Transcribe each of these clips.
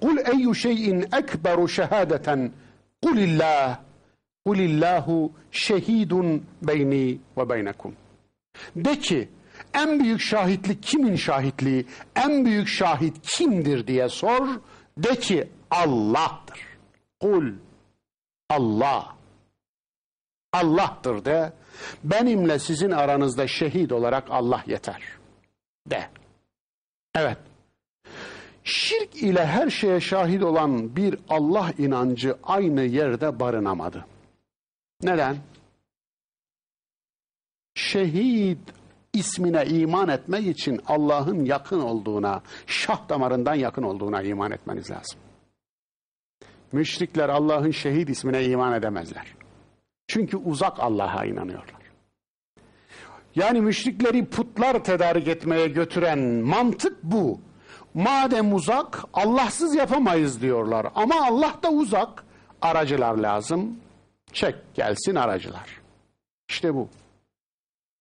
Kul eyyu şeyin ekberu şehadeten kulillah kulillahu şehidun beyni ve beynekum. De ki en büyük şahitlik kimin şahitliği? En büyük şahit kimdir diye sor. De ki Allah'tır. Kul Allah. Allah'tır de. Benimle sizin aranızda şehit olarak Allah yeter. De. Evet. Şirk ile her şeye şahit olan bir Allah inancı aynı yerde barınamadı. Neden? Şehit ismine iman etmek için Allah'ın yakın olduğuna, şah damarından yakın olduğuna iman etmeniz lazım. Müşrikler Allah'ın şehit ismine iman edemezler. Çünkü uzak Allah'a inanıyorlar. Yani müşrikleri putlar tedarik etmeye götüren mantık bu. Madem uzak Allahsız yapamayız diyorlar. Ama Allah da uzak. Aracılar lazım. Çek gelsin aracılar. İşte bu.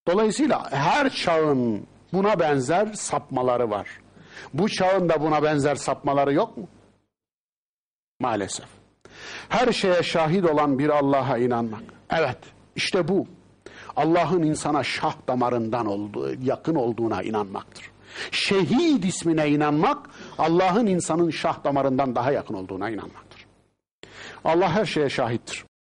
Dolayısıyla her çağın buna benzer sapmaları var. Bu çağın da buna benzer sapmaları yok mu? Maalesef. Her şeye şahit olan bir Allah'a inanmak. Evet, işte bu. Allah'ın insana şah damarından olduğu, yakın olduğuna inanmaktır. Şehit ismine inanmak, Allah'ın insanın şah damarından daha yakın olduğuna inanmaktır. Allah her şeye şahittir.